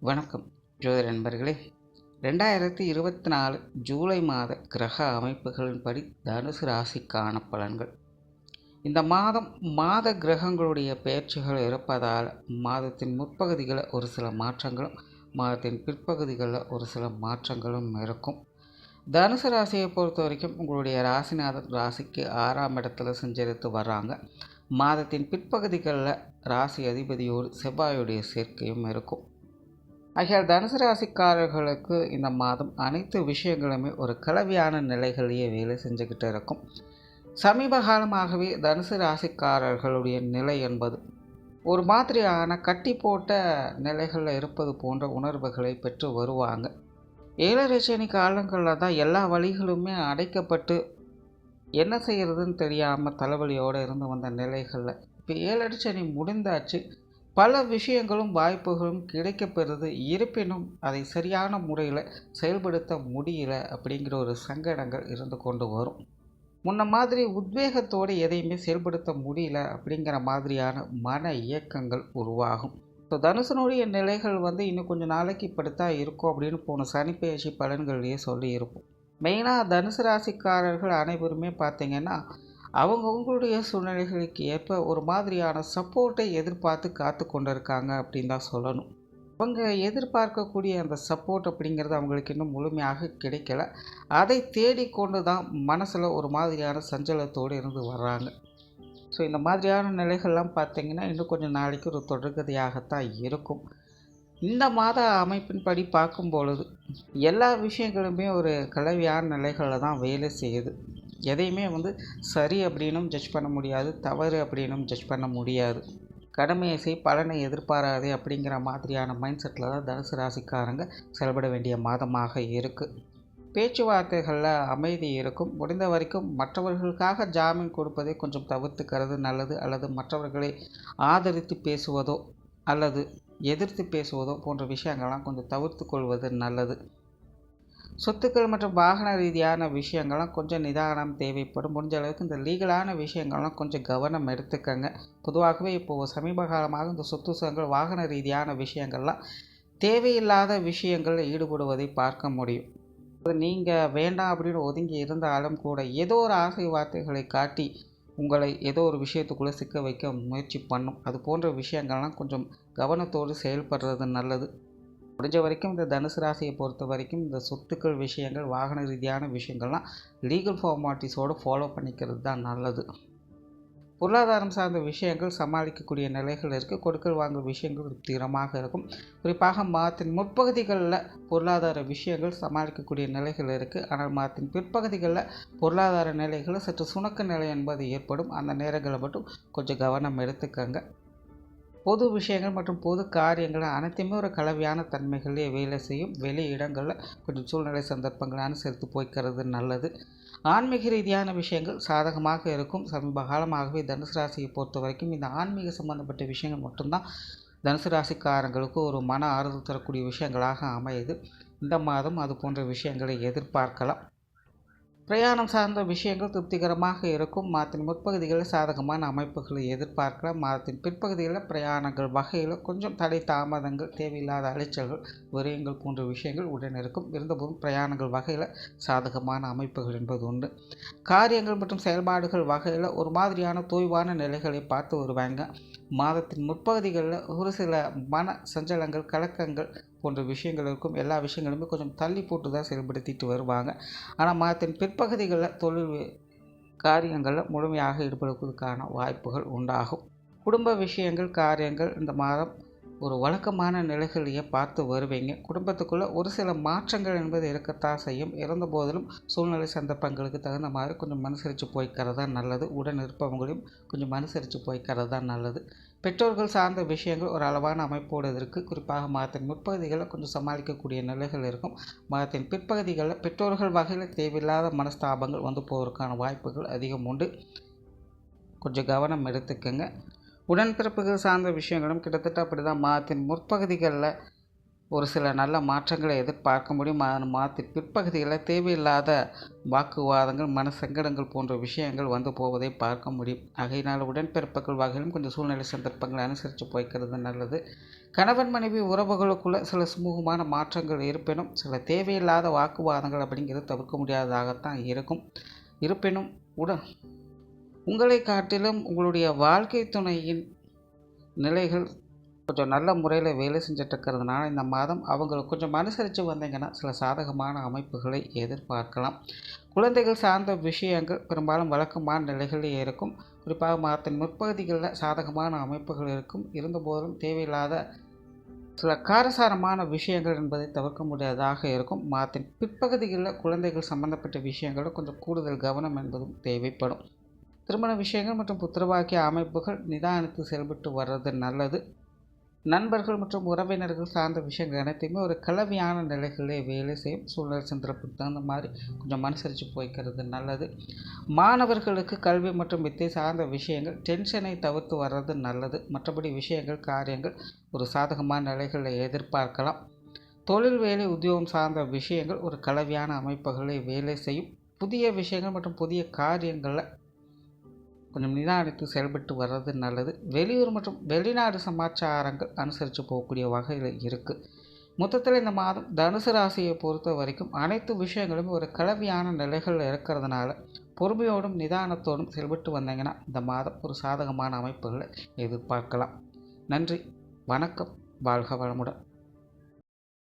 வணக்கம். ஜோதி நண்பர்களே ரெண்டாயிரத்தி இருபத்தி நாலு ஜூலை மாத கிரக அமைப்புகளின்படி தனுசு ராசிக்கான பலன்கள். இந்த மாதம் மாத கிரகங்களுடைய பெயர்ச்சிகள் இருப்பதால் மாதத்தின் முற்பகுதிகளில் ஒரு சில மாற்றங்களும் மாதத்தின் பிற்பகுதிகளில் ஒரு சில மாற்றங்களும் இருக்கும். தனுசு ராசியை பொறுத்த வரைக்கும் உங்களுடைய ராசிநாதன் ராசிக்கு ஆறாம் இடத்துல சஞ்சரித்து வர்றாங்க. மாதத்தின் பிற்பகுதிகளில் ராசி அதிபதியோடு செவ்வாயுடைய சேர்க்கையும் இருக்கும். ஆகையால் தனுசு ராசிக்காரர்களுக்கு இந்த மாதம் அனைத்து விஷயங்களுமே ஒரு கலவையான நிலைகளையே வேலை செஞ்சுக்கிட்டு இருக்கும். சமீப காலமாகவே தனுசு ராசிக்காரர்களுடைய நிலை என்பது ஒரு மாதிரியான கட்டி போட்ட நிலைகளில் இருப்பது போன்ற உணர்வுகளை பெற்று வருவாங்க. ஏழரை சனி காலங்களில் தான் எல்லா வழிகளுமே அடைக்கப்பட்டு என்ன செய்கிறதுன்னு தெரியாமல் தலைவலியோடு இருந்து வந்த நிலைகளில். இப்போ ஏழரை சனி முடிந்தாச்சு. பல விஷயங்களும் வாய்ப்புகளும் கிடைக்கப்பெறுது இருப்பினும் அதை சரியான முறையில் செயல்படுத்த முடியல அப்படிங்கிற ஒரு சங்கடங்கள் இருந்து கொண்டு வரும். முன்ன மாதிரி உத்வேகத்தோடு எதையுமே செயல்படுத்த முடியல அப்படிங்கிற மாதிரியான மன இயக்கங்கள் உருவாகும். ஸோ தனுசனுடைய நிலைகள் வந்து இன்னும் கொஞ்சம் நாளைக்கு இப்படித்தான் இருக்கும் அப்படின்னு போன சனிப்பெயர்ச்சி பலன்கள்லேயே சொல்லியிருப்போம். மெயினாக தனுசு ராசிக்காரர்கள் அனைவருமே பார்த்திங்கன்னா அவங்கவுங்களுடைய சூழ்நிலைகளுக்கு ஏற்ப ஒரு மாதிரியான சப்போர்ட்டை எதிர்பார்த்து காத்து கொண்டு இருக்காங்க அப்படின்னு தான் சொல்லணும். அவங்க எதிர்பார்க்கக்கூடிய அந்த சப்போர்ட் அப்படிங்கிறது அவங்களுக்கு இன்னும் முழுமையாக கிடைக்கல. அதை தேடிக்கொண்டு தான் மனசில் ஒரு மாதிரியான சஞ்சலத்தோடு இருந்து வர்றாங்க. ஸோ இந்த மாதிரியான நிலைகள்லாம் பார்த்திங்கன்னா இன்னும் கொஞ்சம் நாளைக்கு ஒரு தொடர்கதையாகத்தான் இருக்கும். இந்த மாத அமைப்பின்படி பார்க்கும் பொழுது எல்லா விஷயங்களுமே ஒரு கலவையான நிலைகளில் தான் வேலை செய்யுது. எதையுமே வந்து சரி அப்படின்னும் ஜட்ஜ் பண்ண முடியாது தவறு அப்படின்னும் ஜட்ஜ் பண்ண முடியாது. கடமையை செய் பலனை எதிர்பாராதே அப்படிங்கிற மாதிரியான மைண்ட் செட்டில் தான் தனுசு ராசிக்காரங்க செயல்பட வேண்டிய மாதமாக இருக்குது பேச்சுவார்த்தைகளில் அமைதி இருக்கும். முடிந்த வரைக்கும் மற்றவர்களுக்காக ஜாமீன் கொடுப்பதை கொஞ்சம் தவிர்த்துக்கிறது நல்லது அல்லது மற்றவர்களை ஆதரித்து பேசுவதோ அல்லது எதிர்த்து பேசுவதோ போன்ற விஷயங்கள்லாம் கொஞ்சம் தவிர்த்து கொள்வது நல்லது. சொத்துக்கள் மற்றும் வாகன ரீதியான விஷயங்கள்லாம் கொஞ்சம் நிதானம் தேவைப்படும். முடிஞ்ச அளவுக்கு இந்த லீகலான விஷயங்கள்லாம் கொஞ்சம் கவனம் எடுத்துக்கங்க. பொதுவாகவே இப்போது சமீப காலமாக இந்த சொத்து சுகங்கள் வாகன ரீதியான விஷயங்கள்லாம் தேவையில்லாத விஷயங்களில் ஈடுபடுவதை பார்க்க முடியும். நீங்கள் வேண்டாம் அப்படின்னு ஒதுங்கி இருந்தாலும் கூட ஏதோ ஒரு ஆசை வார்த்தைகளை காட்டி உங்களை ஏதோ ஒரு விஷயத்துக்குள்ளே சிக்க வைக்க முயற்சி பண்ணும். அது போன்ற விஷயங்கள்லாம் கொஞ்சம் கவனத்தோடு செயல்படுறது நல்லது. முடிஞ்ச வரைக்கும் இந்த தனுசு ராசியை பொறுத்த வரைக்கும் இந்த சொத்துக்கள் விஷயங்கள் வாகன ரீதியான விஷயங்கள்லாம் லீகல் ஃபார்மாலிட்டிஸோடு ஃபாலோ பண்ணிக்கிறது தான் நல்லது. பொருளாதாரம் சார்ந்த விஷயங்கள் சமாளிக்கக்கூடிய நிலைகள் இருக்குது கொடுக்கல் வாங்கல் விஷயங்கள் திருப்திகரமாக இருக்கும். குறிப்பாக மாதத்தின் முற்பகுதிகளில் பொருளாதார விஷயங்கள் சமாளிக்கக்கூடிய நிலைகள் இருக்குது ஆனால் மாதத்தின் பிற்பகுதிகளில் பொருளாதார நிலைகளில் சற்று சுணக்க நிலை என்பது ஏற்படும். அந்த நேரங்களை மட்டும் கொஞ்சம் கவனம் எடுத்துக்கங்க. பொது விஷயங்கள் மற்றும் பொது காரியங்கள் அனைத்துமே ஒரு கலவையான தன்மைகளே வேலை செய்யும் வெளி இடங்களில் கொஞ்சம் சூழ்நிலை சந்தர்ப்பங்களை அனுசரித்து போய்க்கிறது நல்லது. ஆன்மீக ரீதியான விஷயங்கள் சாதகமாக இருக்கும். சமீப காலமாகவே தனுசு ராசியை பொறுத்த வரைக்கும் இந்த ஆன்மீக சம்பந்தப்பட்ட விஷயங்கள் மட்டும்தான் தனுசு ராசிக்காரங்களுக்கு ஒரு மன ஆறுதல் தரக்கூடிய விஷயங்களாக அமையுது. இந்த மாதம் அது போன்ற விஷயங்களை எதிர்பார்க்கலாம். பிரயாணம் சார்ந்த விஷயங்கள் திருப்திகரமாக இருக்கும். மாதத்தின் முற்பகுதிகளில் சாதகமான அமைப்புகளை எதிர்பார்க்கலாம். மாதத்தின் பிற்பகுதிகளில் பிரயாணங்கள் வகையில் கொஞ்சம் தடை தாமதங்கள் தேவையில்லாத அலைச்சல்கள் விரயங்கள் போன்ற விஷயங்கள் உடன் இருக்கும். இருந்தபோதும் பிரயாணங்கள் வகையில் சாதகமான அமைப்புகள் என்பது உண்டு. காரியங்கள் மற்றும் செயல்பாடுகள் வகையில் ஒரு மாதிரியான தோய்வான நிலைகளை பார்த்து வருவாங்க. மாதத்தின் முற்பகுதிகளில் ஒரு சில மன சஞ்சலங்கள் கலக்கங்கள் போன்ற விஷயங்கள் இருக்கும் எல்லா விஷயங்களுமே கொஞ்சம் தள்ளி போட்டு தான் செயல்படுத்திட்டு வருவாங்க. ஆனால் மாதத்தின் பிற்பகுதிகளில் தொழில் காரியங்களில் முழுமையாக ஈடுபடுவதற்கான வாய்ப்புகள் உண்டாகும். குடும்ப விஷயங்கள் காரியங்கள் இந்த மாதம் ஒரு வழக்கமான நிலைகளையே பார்த்து வருவீங்க. குடும்பத்துக்குள்ளே ஒரு சில மாற்றங்கள் என்பது இருக்கத்தான் செய்யும். இருந்த போதிலும் சூழ்நிலை சந்தர்ப்பங்களுக்கு தகுந்த மாதிரி கொஞ்சம் மனுசரித்து போய்க்கிறது தான் நல்லது. உடன் இருப்பவங்களையும் கொஞ்சம் மனுசரித்து போய்க்கிறது தான் நல்லது. பெற்றோர்கள் சார்ந்த விஷயங்கள் ஒரு அளவான அமைப்போடு இருக்குது குறிப்பாக மாதத்தின் முற்பகுதிகளில் கொஞ்சம் சமாளிக்கக்கூடிய நிலைகள் இருக்கும். மாதத்தின் பிற்பகுதிகளில் பெற்றோர்கள் வகையில் தேவையில்லாத மனஸ்தாபங்கள் வந்து போவதற்கான வாய்ப்புகள் அதிகம் உண்டு. கொஞ்சம் கவனம் எடுத்துக்கங்க. உடன்பிறப்புகள் சார்ந்த விஷயங்களும் கிட்டத்தட்ட அப்படி தான் மாதத்தின் முற்பகுதிகளில் ஒரு சில நல்ல மாற்றங்களை எதிர்பார்க்க முடியும். மாதத்தின் பிற்பகுதிகளில் தேவையில்லாத வாக்குவாதங்கள் மன சங்கடங்கள் போன்ற விஷயங்கள் வந்து போவதை பார்க்க முடியும். ஆகையினால் உடன்பிறப்புகள் வகையிலும் கொஞ்சம் சூழ்நிலை சந்தர்ப்பங்களை அனுசரித்து போய்க்கிறது நல்லது. கணவன் மனைவி உறவுகளுக்குள்ள சில சுமூகமான மாற்றங்கள் இருப்பினும் சில தேவையில்லாத வாக்குவாதங்கள் அப்படிங்கிறது தவிர்க்க முடியாததாகத்தான் இருக்கும். இருப்பினும் உடன் உங்களை காட்டிலும் உங்களுடைய வாழ்க்கை துணையின் நிலைகள் கொஞ்சம் நல்ல முறையில் வேலை செஞ்சுட்டு இருக்கிறதுனால இந்த மாதம் அவங்களுக்கு கொஞ்சம் அனுசரித்து வந்தீங்கன்னா சில சாதகமான அமைப்புகளை எதிர்பார்க்கலாம். குழந்தைகள் சார்ந்த விஷயங்கள் பெரும்பாலும் வழக்கமான நிலைகளில் இருக்கும். குறிப்பாக மாதத்தின் முற்பகுதிகளில் சாதகமான அமைப்புகள் இருக்கும். இருந்தபோதும் தேவையில்லாத சில காரசாரமான விஷயங்கள் என்பதை தவிர்க்க முடியாததாக இருக்கும். மாதத்தின் பிற்பகுதிகளில் குழந்தைகள் சம்பந்தப்பட்ட விஷயங்களில் கொஞ்சம் கூடுதல் கவனம் என்பதும் தேவைப்படும். திருமண விஷயங்கள் மற்றும் புத்திரவாக்கிய அமைப்புகள் நிதானித்து செயல்பட்டு வர்றது நல்லது. நண்பர்கள் மற்றும் உறவினர்கள் சார்ந்த விஷயங்கள் அனைத்தையுமே ஒரு கலவையான நிலைகளிலே வேலை செய்யும் சூழ்நிலை சந்தர்ப்பத்துக்கு தகுந்த மாதிரி கொஞ்சம் அனுசரித்து போய்க்கிறது நல்லது. மாணவர்களுக்கு கல்வி மற்றும் வித்தை சார்ந்த விஷயங்கள் டென்ஷனை தவிர்த்து வர்றது நல்லது. மற்றபடி விஷயங்கள் காரியங்கள் ஒரு சாதகமான நிலைகளை எதிர்பார்க்கலாம். தொழில் வேலை உத்தியோகம் சார்ந்த விஷயங்கள் ஒரு கலவையான அமைப்புகளை வேலை செய்யும். புதிய விஷயங்கள் மற்றும் புதிய காரியங்களில் கொஞ்சம் நிதானித்து செயல்பட்டு வர்றது நல்லது. வெளியூர் மற்றும் வெளிநாடு சமாச்சாரங்கள் அனுசரித்து போகக்கூடிய வகையில் இருக்குது மொத்தத்தில் இந்த மாதம் தனுசு ராசியை பொறுத்த வரைக்கும் அனைத்து விஷயங்களும் ஒரு கலவையான நிலைகளில் இருக்கிறதுனால பொறுமையோடும் நிதானத்தோடும் செயல்பட்டு வந்தீங்கன்னா இந்த மாதம் ஒரு சாதகமான அமைப்புகளை எதிர்பார்க்கலாம். நன்றி. வணக்கம். வாழ்க வளமுடன்.